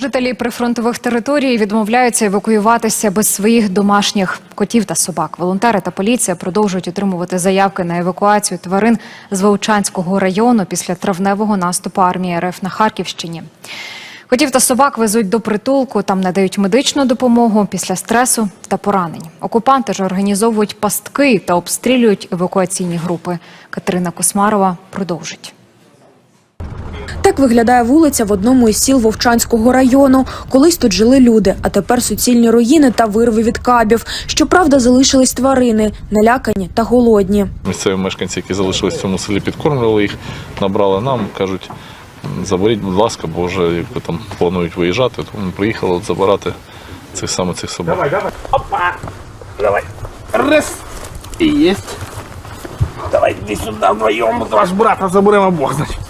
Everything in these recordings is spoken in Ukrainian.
Жителі прифронтових територій відмовляються евакуюватися без своїх домашніх котів та собак. Волонтери та поліція продовжують отримувати заявки на евакуацію тварин з Вовчанського району після травневого наступу армії РФ на Харківщині. Котів та собак везуть до притулку, там надають медичну допомогу після стресу та поранень. Окупанти ж організовують пастки та обстрілюють евакуаційні групи. Катерина Космарова продовжить. Так виглядає вулиця в одному із сіл Вовчанського району. Колись тут жили люди, а тепер суцільні руїни та вирви від кабів. Щоправда, залишились тварини, налякані та голодні. Місцеві мешканці, які залишились в цьому селі, підкормлювали їх, набрали нам, кажуть, заберіть, будь ласка, бо вже якби там планують виїжджати, тому ми приїхали от забирати цих саме цих собак. Давай, давай. Опа. Давай. Раз. И есть. Давай, иди сюда вдвоем. Ваш брата заберемо обох, значить.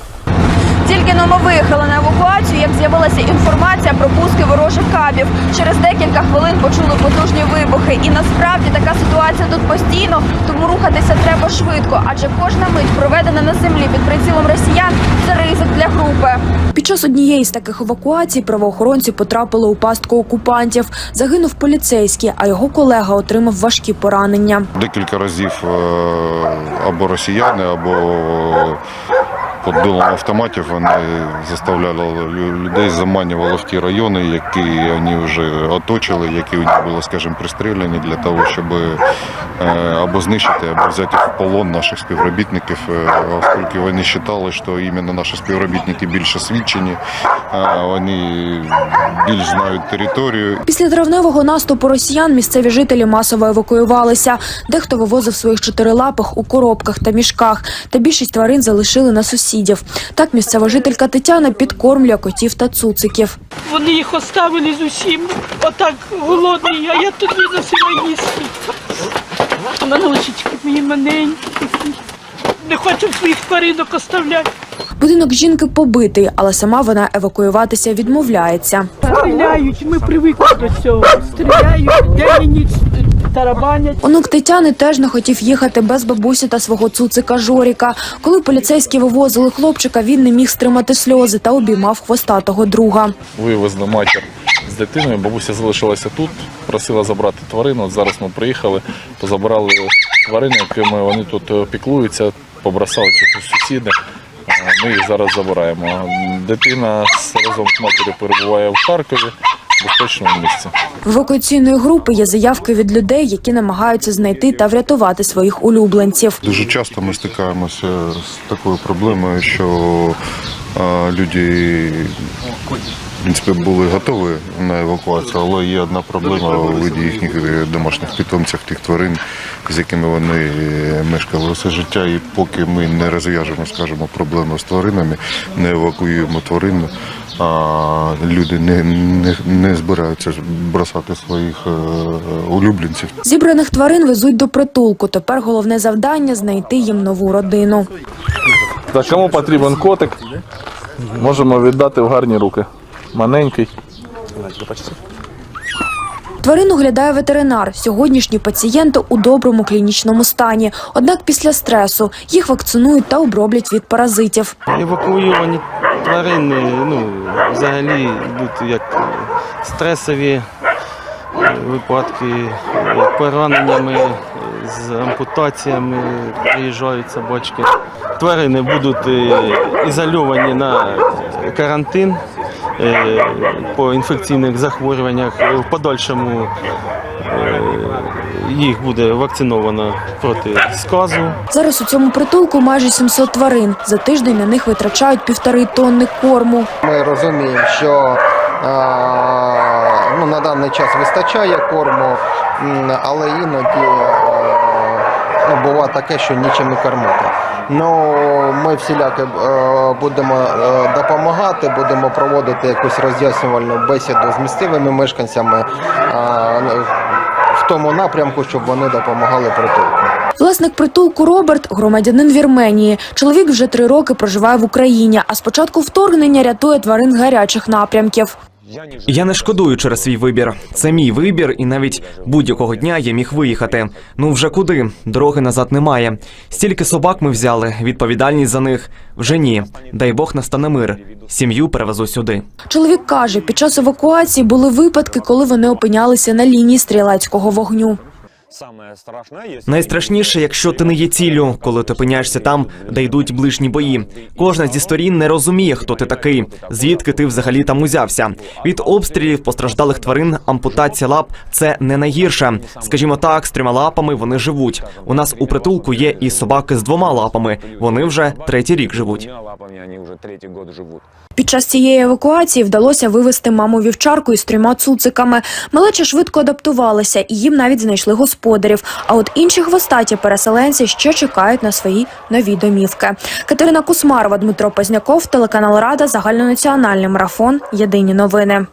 Тільки но ми виїхали на евакуацію, як з'явилася інформація про пуски ворожих кабів. Через декілька хвилин почули потужні вибухи. І насправді така ситуація тут постійно, тому рухатися треба швидко, адже кожна мить проведена на землі під прицілом росіян це ризик для групи. Під час однієї з таких евакуацій правоохоронці потрапили у пастку окупантів. Загинув поліцейський, а його колега отримав важкі поранення. Декілька разів е, або росіяни, або під дулом автоматів вони заставляли лю- людей, заманювали в ті райони, які вони вже оточили, які у них були, скажімо, пристріляні для того, щоб е, або знищити, або взяти в полон наших співробітників, е, оскільки вони вважали, що іменно наші співробітники більш освічені, вони більш знають територію. Після травневого наступу росіян місцеві жителі масово евакуювалися. Дехто вивозив своїх чотирилапих у коробках та мішках, та більшість тварин залишили на сусідів. Так місцева жителька Тетяна підкормлює котів та цуциків. Вони їх оставили з усім, отак голодний, а я тут виносила їсти. А маночечки мої маленькі такі. Не хочу своїх тваринок оставляти. Будинок жінки побитий, але сама вона евакуюватися відмовляється. Стріляють, ми привикли до цього. Стріляють, день і ніч тарабанять. Онук Тетяни теж не хотів їхати без бабусі та свого цуцика Жоріка. Коли поліцейські вивозили хлопчика, він не міг стримати сльози та обіймав хвостатого друга. Вивезли матір з дитиною, бабуся залишилася тут, просила забрати тварину. От зараз ми приїхали, то забрали тварини, якими вони тут е, піклуються, побросали тут сусіди. Е, Ми їх зараз забираємо. Дитина разом з матір'ю перебуває в Харкові в безпечному місці. В евакуаційної групи є заявки від людей, які намагаються знайти та врятувати своїх улюбленців. Дуже часто ми стикаємося з такою проблемою, що е, люди в принципі, були готові на евакуацію, але є одна проблема у виді їхніх е, домашніх питомців, тих тварин, з якими вони е, мешкали все життя. І поки ми не розв'яжемо, скажімо, проблему з тваринами, не евакуюємо тварин, а люди не, не, не збираються бросати своїх е, улюбленців. Зібраних тварин везуть до притулку. Тепер головне завдання знайти їм нову родину. Так, кому потрібен котик, можемо віддати в гарні руки. Маленький. Тварину глядає ветеринар. Сьогоднішні пацієнти у доброму клінічному стані. Однак після стресу їх вакцинують та оброблять від паразитів. Евакуйовані тварини ну, взагалі йдуть як стресові е, випадки, е, пораненнями, е, з ампутаціями приїжджають собачки. Тварини будуть е, ізольовані на карантин по інфекційних захворюваннях. В подальшому е, їх буде вакциновано проти сказу. Зараз у цьому притулку майже 700 тварин. За тиждень на них витрачають півтори тонни корму. Ми розуміємо, що е, ну, на даний час вистачає корму, але іноді е, ну, буває таке, що нічим і кормити. Ну, ми всіляки е, будемо е, допомагати, будемо проводити якусь роз'яснювальну бесіду з місцевими мешканцями е, в тому напрямку, щоб вони допомагали притулку. Власник притулку Роберт громадянин Вірменії. Чоловік вже три роки проживає в Україні, а з початку вторгнення рятує тварин гарячих напрямків. Я не шкодую через свій вибір. Це мій вибір, і навіть будь-якого дня я міг виїхати. Ну вже куди? Дороги назад немає. Стільки собак ми взяли, відповідальність за них вже ні. Дай Бог настане мир. Сім'ю перевезу сюди. Чоловік каже, під час евакуації були випадки, коли вони опинялися на лінії стрілецького вогню. Найстрашніше, якщо ти не є ціллю, коли ти опиняєшся там, де йдуть ближні бої. Кожна зі сторін не розуміє, хто ти такий, звідки ти взагалі там узявся. Від обстрілів постраждалих тварин ампутація лап це не найгірше. Скажімо так, з трьома лапами вони живуть. У нас у притулку є і собаки з двома лапами. Вони вже третій рік живуть. Під час цієї евакуації вдалося вивезти маму вівчарку із трьома цуциками. Малеча швидко адаптувалася, і їм навіть знайшли господарів. А от інші хвостаті переселенці ще чекають на свої нові домівки. Катерина Кусмарова, Дмитро Пазняков, телеканал Рада, загальнонаціональний марафон. Єдині новини.